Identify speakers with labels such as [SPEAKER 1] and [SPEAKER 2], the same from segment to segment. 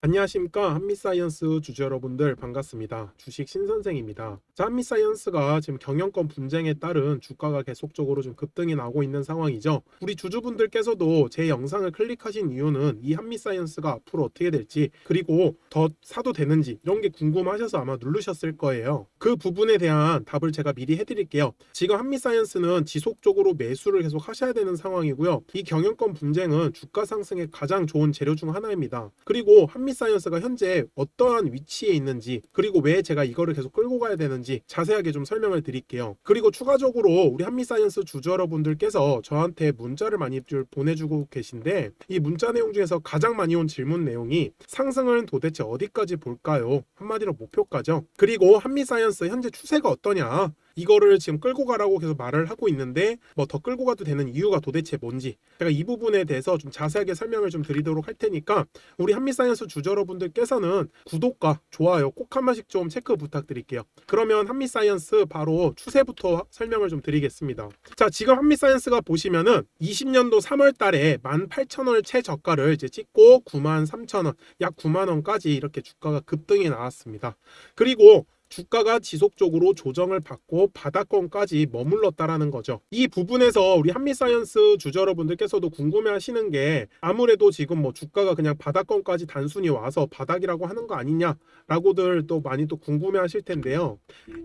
[SPEAKER 1] 안녕하십니까. 한미사이언스 주주 여러분들 반갑습니다. 주식 신선생입니다. 자 한미사이언스가 지금 경영권 분쟁에 따른 주가가 계속적으로 좀 급등이 나고 있는 상황이죠. 우리 주주분들께서도 제 영상을 클릭하신 이유는 이 한미사이언스가 앞으로 어떻게 될지 그리고 더 사도 되는지 이런 게 궁금하셔서 아마 누르셨을 거예요. 그 부분에 대한 답을 제가 미리 해드릴게요. 지금 한미사이언스는 지속적으로 매수를 계속 하셔야 되는 상황이고요. 이 경영권 분쟁은 주가 상승에 가장 좋은 재료 중 하나입니다. 그리고 한미 사이언스가 현재 어떠한 위치에 있는지 그리고 왜 제가 이거를 계속 끌고 가야 되는지 자세하게 좀 설명을 드릴게요. 그리고 추가적으로 우리 한미사이언스 주주 여러분들께서 저한테 문자를 많이 줄 보내주고 계신데 이 문자 내용 중에서 가장 많이 온 질문 내용이 상승은 도대체 어디까지 볼까요? 한마디로 목표가죠. 그리고 한미사이언스 현재 추세가 어떠냐? 이거를 지금 끌고 가라고 계속 말을 하고 있는데 뭐 더 끌고 가도 되는 이유가 도대체 뭔지 제가 이 부분에 대해서 좀 자세하게 설명을 좀 드리도록 할 테니까 우리 한미사이언스 주주 여러분들께서는 구독과 좋아요 꼭 한 번씩 좀 체크 부탁드릴게요. 그러면 한미사이언스 바로 추세부터 설명을 좀 드리겠습니다. 자 지금 한미사이언스가 보시면은 20년도 3월 달에 18,000원 최저가를 이제 찍고 93,000원 약 9만 원까지 이렇게 주가가 급등이 나왔습니다. 그리고 주가가 지속적으로 조정을 받고 바닥권까지 머물렀다라는 거죠. 이 부분에서 우리 한미사이언스 주주 여러분들께서도 궁금해 하시는 게 아무래도 지금 뭐 주가가 그냥 바닥권까지 단순히 와서 바닥이라고 하는 거 아니냐라고들 또 많이 또 궁금해 하실 텐데요.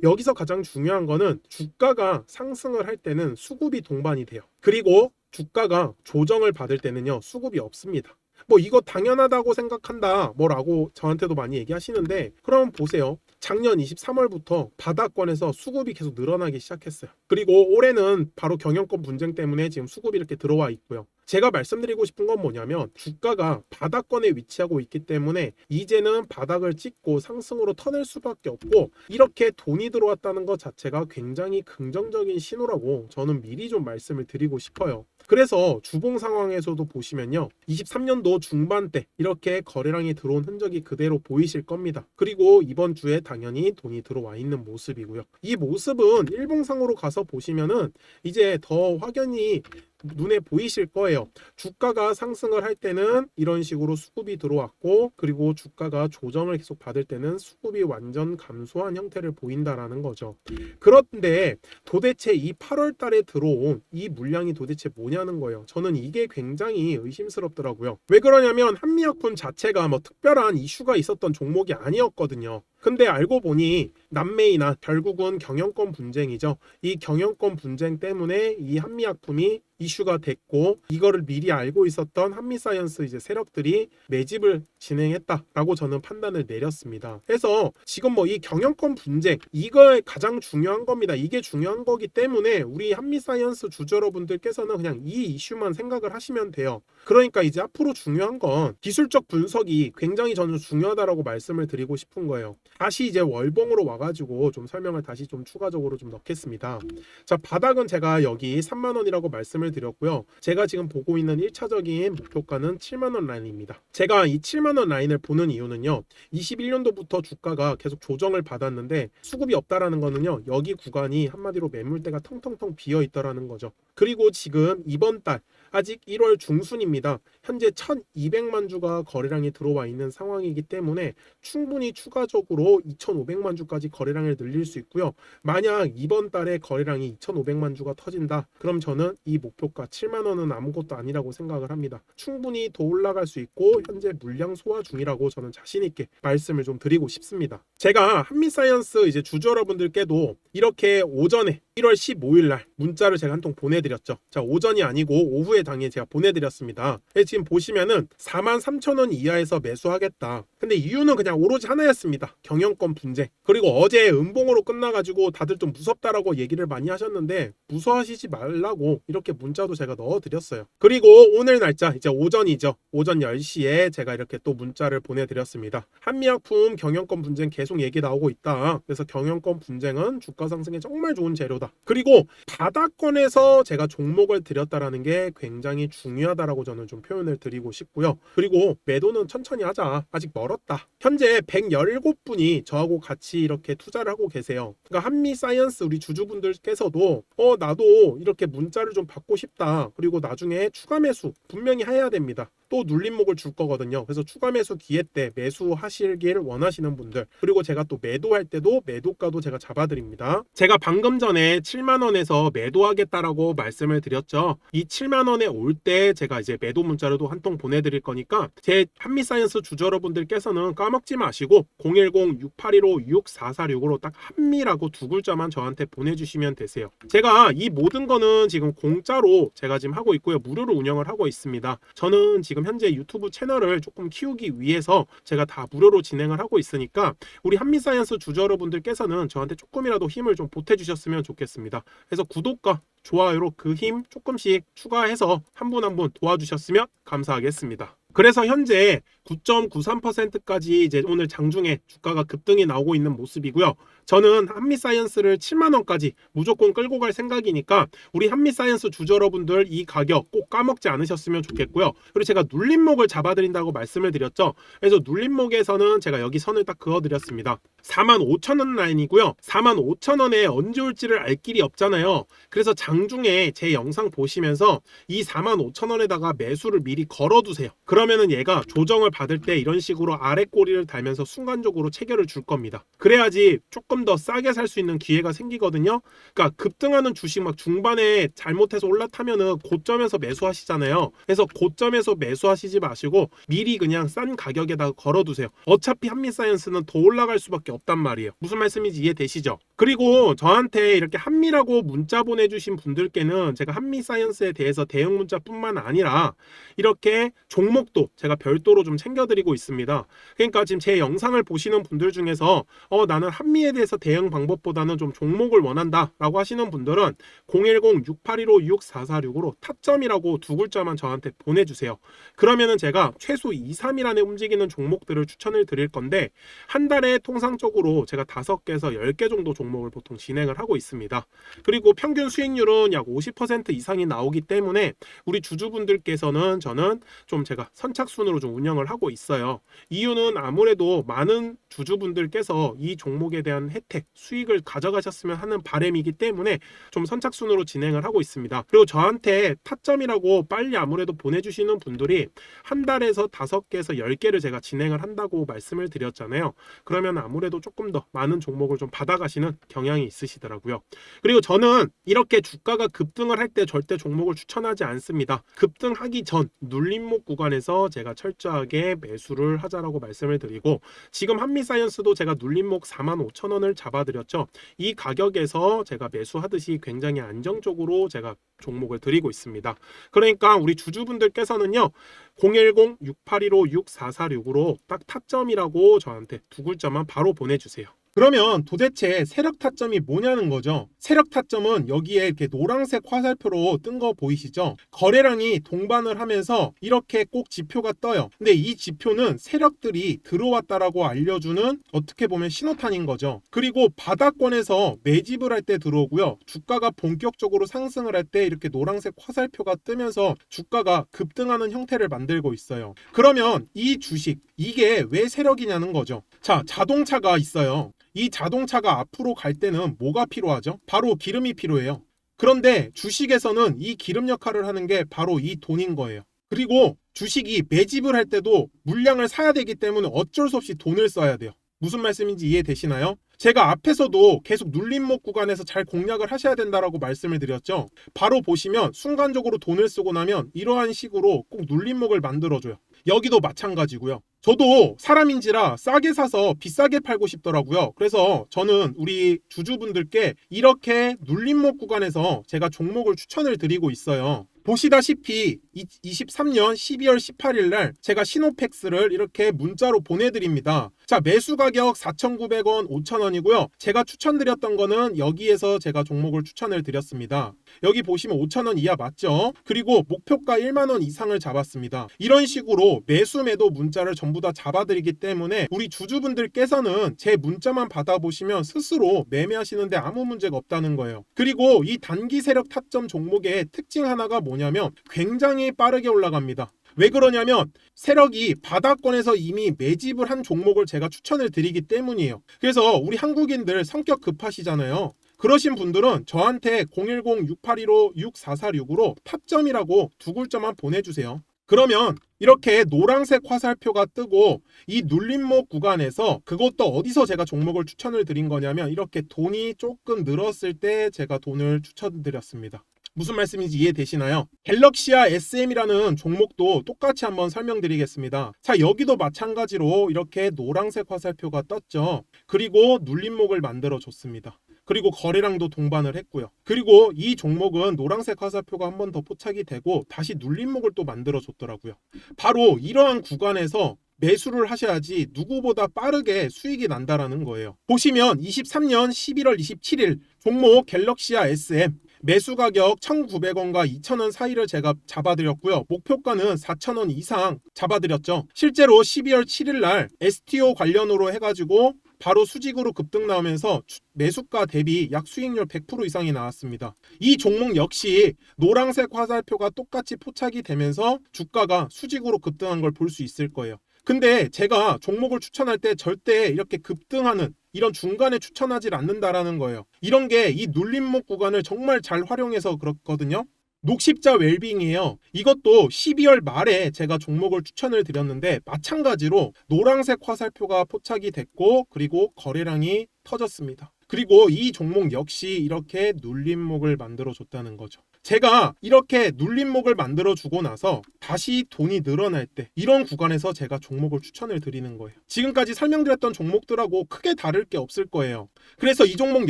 [SPEAKER 1] 여기서 가장 중요한 거는 주가가 상승을 할 때는 수급이 동반이 돼요. 그리고 주가가 조정을 받을 때는요, 수급이 없습니다. 뭐 이거 당연하다고 생각한다 뭐라고 저한테도 많이 얘기하시는데 그럼 보세요 작년 23월부터 바닥권에서 수급이 계속 늘어나기 시작했어요. 그리고 올해는 바로 경영권 분쟁 때문에 지금 수급이 이렇게 들어와 있고요 제가 말씀드리고 싶은 건 뭐냐면 주가가 바닥권에 위치하고 있기 때문에 이제는 바닥을 찍고 상승으로 터낼 수밖에 없고 이렇게 돈이 들어왔다는 것 자체가 굉장히 긍정적인 신호라고 저는 미리 좀 말씀을 드리고 싶어요. 그래서 주봉 상황에서도 보시면요. 23년도 중반 때 이렇게 거래량이 들어온 흔적이 그대로 보이실 겁니다. 그리고 이번 주에 당연히 돈이 들어와 있는 모습이고요. 이 모습은 일봉상으로 가서 보시면은 이제 더 확연히 눈에 보이실 거예요. 주가가 상승을 할 때는 이런 식으로 수급이 들어왔고 그리고 주가가 조정을 계속 받을 때는 수급이 완전 감소한 형태를 보인다라는 거죠. 그런데 도대체 이 8월 달에 들어온 이 물량이 도대체 뭐냐는 거예요. 저는 이게 굉장히 의심스럽더라고요. 왜 그러냐면 한미약품 자체가 뭐 특별한 이슈가 있었던 종목이 아니었거든요. 근데 알고 보니 남매이나 결국은 경영권 분쟁이죠. 이 경영권 분쟁 때문에 이 한미약품이 이슈가 됐고 이거를 미리 알고 있었던 한미사이언스 이제 세력들이 매집을 진행했다라고 저는 판단을 내렸습니다. 그래서 지금 뭐 이 경영권 분쟁 이거에 가장 중요한 겁니다. 이게 중요한 거기 때문에 우리 한미사이언스 주주 여러분들께서는 그냥 이 이슈만 생각을 하시면 돼요. 그러니까 이제 앞으로 중요한 건 기술적 분석이 굉장히 저는 중요하다라고 말씀을 드리고 싶은 거예요. 다시 이제 월봉으로 와가지고 좀 설명을 다시 좀 추가적으로 좀 넣겠습니다. 자 바닥은 제가 여기 3만 원이라고 말씀을 드렸고요. 제가 지금 보고 있는 1차적인 목표가는 7만 원 라인입니다. 제가 이 7만 원 라인을 보는 이유는요. 21년도부터 주가가 계속 조정을 받았는데 수급이 없다라는 거는요. 여기 구간이 한마디로 매물대가 텅텅텅 비어 있다라는 거죠. 그리고 지금 이번 달 아직 1월 중순입니다. 현재 1,200만 주가 거래량이 들어와 있는 상황이기 때문에 충분히 추가적으로 2,500만 주까지 거래량을 늘릴 수 있고요. 만약 이번 달에 거래량이 2,500만 주가 터진다. 그럼 저는 이 목표가 7만 원은 아무것도 아니라고 생각을 합니다. 충분히 더 올라갈 수 있고 현재 물량 소화 중이라고 저는 자신 있게 말씀을 좀 드리고 싶습니다. 제가 한미사이언스 이제 주주 여러분들께도 이렇게 오전에 1월 15일 날 문자를 제가 한 통 보내드렸죠. 자 오전이 아니고 오후에 당일 제가 보내드렸습니다. 네, 지금 보시면은 4만 3천 원 이하에서 매수하겠다. 근데 이유는 그냥 오로지 하나였습니다. 경영권 분쟁. 그리고 어제 음봉으로 끝나가지고 다들 좀 무섭다라고 얘기를 많이 하셨는데 무서워하시지 말라고 이렇게 문자도 제가 넣어드렸어요. 그리고 오늘 날짜 이제 오전이죠. 오전 10시에 제가 이렇게 또 문자를 보내드렸습니다. 한미약품 경영권 분쟁 계속 얘기 나오고 있다. 그래서 경영권 분쟁은 주가 상승에 정말 좋은 재료다. 그리고 바닥권에서 제가 종목을 드렸다라는 게 굉장히 중요하다라고 저는 좀 표현을 드리고 싶고요. 그리고 매도는 천천히 하자. 아직 멀 었다. 현재 117분이 저하고 같이 이렇게 투자를 하고 계세요. 그러니까 한미 사이언스 우리 주주분들께서도 어 나도 이렇게 문자를 좀 받고 싶다. 그리고 나중에 추가 매수 분명히 해야 됩니다. 또 눌림목을 줄 거거든요. 그래서 추가 매수 기회 때 매수하시길 원하시는 분들 그리고 제가 또 매도할 때도 매도가도 제가 잡아드립니다. 제가 방금 전에 7만 원에서 매도하겠다라고 말씀을 드렸죠. 이 7만 원에 올 때 제가 이제 매도 문자로도 한 통 보내드릴 거니까 제 한미사이언스 주주 여러분들께서는 까먹지 마시고 010-6815-6446으로 딱 한미라고 두 글자만 저한테 보내주시면 되세요. 제가 이 모든 거는 지금 공짜로 제가 지금 하고 있고요. 무료로 운영을 하고 있습니다. 저는 지금 현재 유튜브 채널을 조금 키우기 위해서 제가 다 무료로 진행을 하고 있으니까 우리 한미사이언스 주주 여러분들께서는 저한테 조금이라도 힘을 좀 보태주셨으면 좋겠습니다. 그래서 구독과 좋아요로 그 힘 조금씩 추가해서 한 분 한 분 도와주셨으면 감사하겠습니다. 그래서 현재 9.93%까지 이제 오늘 장중에 주가가 급등이 나오고 있는 모습이고요. 저는 한미사이언스를 7만 원까지 무조건 끌고 갈 생각이니까 우리 한미사이언스 주주 여러분들 이 가격 꼭 까먹지 않으셨으면 좋겠고요. 그리고 제가 눌림목을 잡아드린다고 말씀을 드렸죠. 그래서 눌림목에서는 제가 여기 선을 딱 그어드렸습니다. 4만 5천 원 라인이고요. 4만 5천 원에 언제 올지를 알 길이 없잖아요. 그래서 장중에 제 영상 보시면서 이 4만 5천 원에다가 매수를 미리 걸어두세요. 그러면은 얘가 조정을 받을 때 이런 식으로 아래 꼬리를 달면서 순간적으로 체결을 줄 겁니다. 그래야지 조금 더 싸게 살 수 있는 기회가 생기거든요. 그러니까 급등하는 주식 막 중반에 잘못해서 올라타면은 고점에서 매수하시잖아요. 그래서 고점에서 매수하시지 마시고 미리 그냥 싼 가격에다가 걸어두세요. 어차피 한미사이언스는 더 올라갈 수밖에 없단 말이에요. 무슨 말씀인지 이해되시죠? 그리고 저한테 이렇게 한미라고 문자 보내주신 분들께는 제가 한미 사이언스에 대해서 대응 문자뿐만 아니라 이렇게 종목도 제가 별도로 좀 챙겨드리고 있습니다. 그러니까 지금 제 영상을 보시는 분들 중에서 어 나는 한미에 대해서 대응 방법보다는 좀 종목을 원한다 라고 하시는 분들은 010-6815-6446으로 타점이라고 두 글자만 저한테 보내주세요. 그러면은 제가 최소 2, 3일 안에 움직이는 종목들을 추천을 드릴 건데 한 달에 통상적으로 제가 5개에서 10개 정도 종목을 보통 진행을 하고 있습니다. 그리고 평균 수익률은 약 50% 이상이 나오기 때문에 우리 주주분들께서는 저는 좀 제가 선착순으로 좀 운영을 하고 있어요. 이유는 아무래도 많은 주주분들께서 이 종목에 대한 혜택, 수익을 가져가셨으면 하는 바람이기 때문에 좀 선착순으로 진행을 하고 있습니다. 그리고 저한테 타점이라고 빨리 아무래도 보내주시는 분들이 한 달에서 다섯 개에서 열 개를 제가 진행을 한다고 말씀을 드렸잖아요. 그러면 아무래도 조금 더 많은 종목을 좀 받아가시는 경향이 있으시더라고요. 그리고 저는 이렇게 주가가 급등을 할 때 절대 종목을 추천하지 않습니다. 급등하기 전 눌림목 구간에서 제가 철저하게 매수를 하자라고 말씀을 드리고 지금 한미사이언스도 제가 눌림목 4만 5천 원을 잡아드렸죠. 이 가격에서 제가 매수하듯이 굉장히 안정적으로 제가 종목을 드리고 있습니다. 그러니까 우리 주주분들께서는요. 010-6815-6446으로 딱 타점이라고 저한테 두 글자만 바로 보내주세요. 그러면 도대체 세력 타점이 뭐냐는 거죠. 세력 타점은 여기에 이렇게 노란색 화살표로 뜬 거 보이시죠? 거래량이 동반을 하면서 이렇게 꼭 지표가 떠요. 근데 이 지표는 세력들이 들어왔다라고 알려주는 어떻게 보면 신호탄인 거죠. 그리고 바닥권에서 매집을 할 때 들어오고요. 주가가 본격적으로 상승을 할 때 이렇게 노란색 화살표가 뜨면서 주가가 급등하는 형태를 만들고 있어요. 그러면 이 주식 이게 왜 세력이냐는 거죠. 자, 자동차가 있어요. 이 자동차가 앞으로 갈 때는 뭐가 필요하죠? 바로 기름이 필요해요. 그런데 주식에서는 이 기름 역할을 하는 게 바로 이 돈인 거예요. 그리고 주식이 매집을 할 때도 물량을 사야 되기 때문에 어쩔 수 없이 돈을 써야 돼요. 무슨 말씀인지 이해되시나요? 제가 앞에서도 계속 눌림목 구간에서 잘 공략을 하셔야 된다라고 말씀을 드렸죠. 바로 보시면 순간적으로 돈을 쓰고 나면 이러한 식으로 꼭 눌림목을 만들어줘요. 여기도 마찬가지고요. 저도 사람인지라 싸게 사서 비싸게 팔고 싶더라고요. 그래서 저는 우리 주주분들께 이렇게 눌림목 구간에서 제가 종목을 추천을 드리고 있어요. 보시다시피 23년 12월 18일 날 제가 시노팩스를 이렇게 문자로 보내드립니다. 자, 매수 가격 4,900원, 5,000원이고요. 제가 추천드렸던 거는 여기에서 제가 종목을 추천을 드렸습니다. 여기 보시면 5,000원 이하 맞죠? 그리고 목표가 1만원 이상을 잡았습니다. 이런 식으로 매수 매도 문자를 전부 다 잡아드리기 때문에 우리 주주분들께서는 제 문자만 받아보시면 스스로 매매하시는데 아무 문제가 없다는 거예요. 그리고 이 단기 세력 타점 종목의 특징 하나가 뭐냐면 굉장히 빠르게 올라갑니다. 왜 그러냐면 세력이 바닥권에서 이미 매집을 한 종목을 제가 추천을 드리기 때문이에요. 그래서 우리 한국인들 성격 급하시잖아요. 그러신 분들은 저한테 010-6815-6446으로 탑점이라고 두 글자만 보내주세요. 그러면 이렇게 노란색 화살표가 뜨고 이 눌림목 구간에서 그것도 어디서 제가 종목을 추천을 드린 거냐면 이렇게 돈이 조금 늘었을 때 제가 돈을 추천드렸습니다. 무슨 말씀인지 이해되시나요? 갤럭시아 SM이라는 종목도 똑같이 한번 설명드리겠습니다. 자, 여기도 마찬가지로 이렇게 노란색 화살표가 떴죠. 그리고 눌림목을 만들어 줬습니다. 그리고 거래량도 동반을 했고요. 그리고 이 종목은 노란색 화살표가 한 번 더 포착이 되고 다시 눌림목을 또 만들어 줬더라고요. 바로 이러한 구간에서 매수를 하셔야지 누구보다 빠르게 수익이 난다라는 거예요. 보시면 23년 11월 27일 종목 갤럭시아 SM 매수 가격 1,900원과 2,000원 사이를 제가 잡아드렸고요. 목표가는 4,000원 이상 잡아드렸죠. 실제로 12월 7일 날 STO 관련으로 해가지고 바로 수직으로 급등 나오면서 주- 매수가 대비 약 수익률 100% 이상이 나왔습니다. 이 종목 역시 노란색 화살표가 똑같이 포착이 되면서 주가가 수직으로 급등한 걸 볼 수 있을 거예요. 근데 제가 종목을 추천할 때 절대 이렇게 급등하는 이런 중간에 추천하지 않는다라는 거예요. 이런 게 이 눌림목 구간을 정말 잘 활용해서 그렇거든요. 녹십자 웰빙이에요. 이것도 12월 말에 제가 종목을 추천을 드렸는데 마찬가지로 노란색 화살표가 포착이 됐고 그리고 거래량이 터졌습니다. 그리고 이 종목 역시 이렇게 눌림목을 만들어 줬다는 거죠. 제가 이렇게 눌림목을 만들어 주고 나서 다시 돈이 늘어날 때 이런 구간에서 제가 종목을 추천을 드리는 거예요. 지금까지 설명드렸던 종목들하고 크게 다를 게 없을 거예요. 그래서 이 종목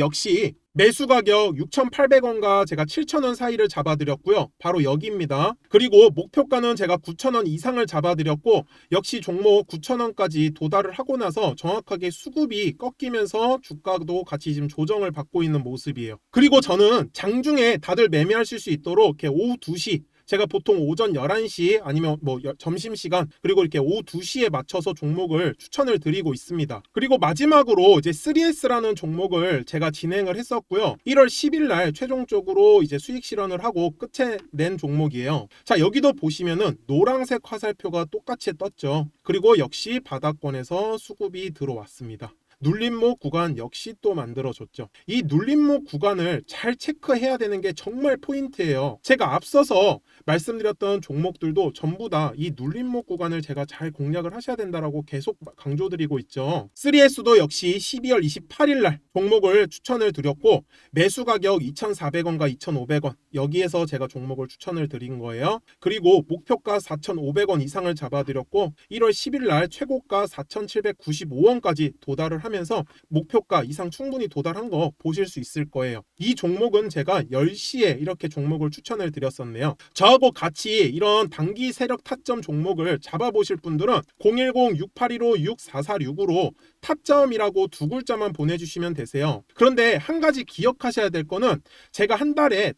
[SPEAKER 1] 역시 매수 가격 6,800원과 제가 7,000원 사이를 잡아드렸고요. 바로 여기입니다. 그리고 목표가는 제가 9,000원 이상을 잡아드렸고 역시 종목 9,000원까지 도달을 하고 나서 정확하게 수급이 꺾이면서 주가도 같이 지금 조정을 받고 있는 모습이에요. 그리고 저는 장중에 다들 매매하실 수 있도록 이렇게 오후 2시 제가 보통 오전 11시 아니면 뭐 여- 점심시간 그리고 이렇게 오후 2시에 맞춰서 종목을 추천을 드리고 있습니다. 그리고 마지막으로 이제 3S라는 종목을 제가 진행을 했었고요. 1월 10일 날 최종적으로 이제 수익 실현을 하고 끝에 낸 종목이에요. 자, 여기도 보시면은 노란색 화살표가 똑같이 떴죠. 그리고 역시 바닥권에서 수급이 들어왔습니다. 눌림목 구간 역시 또 만들어줬죠. 이 눌림목 구간을 잘 체크해야 되는 게 정말 포인트예요. 제가 앞서서 말씀드렸던 종목들도 전부 다 이 눌림목 구간을 제가 잘 공략을 하셔야 된다라고 계속 강조드리고 있죠. 3S도 역시 12월 28일 날 종목을 추천을 드렸고 매수 가격 2,400원과 2,500원 여기에서 제가 종목을 추천을 드린 거예요. 그리고 목표가 4,500원 이상을 잡아드렸고 1월 10일 날 최고가 4,795원까지 도달을 하면서 목표가 이상 충분히 도달한 거 보실 수 있을 거예요. 이 종목은 제가 10시에 이렇게 종목을 추천을 드렸었네요. 저하고 같이 이런 단기 세력 타점 종목을 잡아보실 분들은 010-6815-6446으로 타점이라고 두 글자만 보내주시면 되세요. 그런데 한 가지 기억하셔야 될 거는 제가 한 달에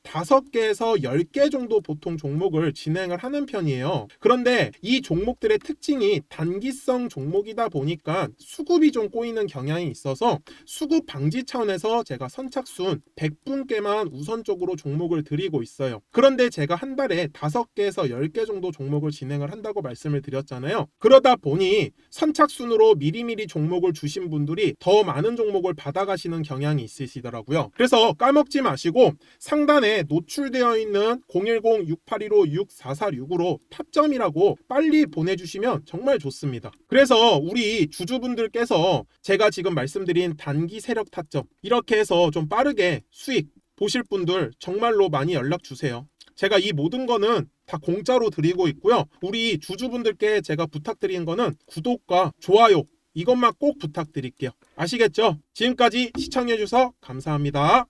[SPEAKER 1] 5개에서 10개 정도 보통 종목을 진행을 하는 편이에요. 그런데 이 종목들의 특징이 단기성 종목이다 보니까 수급이 좀 꼬이는 경향이 있어서 수급 방지 차원에서 제가 선착순 100분께만 우선적으로 종목을 드리고 있어요. 그런데 제가 한 달에 5개에서 10개 정도 종목을 진행을 한다고 말씀을 드렸잖아요. 그러다 보니 선착순으로 미리미리 종목을 주신 분들이 더 많은 종목을 받아가시는 경향이 있으시더라고요. 그래서 까먹지 마시고 상단에 노출 되어 있는 010-6815-6446으로 탑점이라고 빨리 보내주시면 정말 좋습니다. 그래서 우리 주주분들께서 제가 지금 말씀드린 단기 세력 타점 이렇게 해서 좀 빠르게 수익 보실 분들 정말로 많이 연락 주세요. 제가 이 모든 거는 다 공짜로 드리고 있고요. 우리 주주분들께 제가 부탁드리는 거는 구독과 좋아요 이것만 꼭 부탁드릴게요. 아시겠죠? 지금까지 시청해주셔서 감사합니다.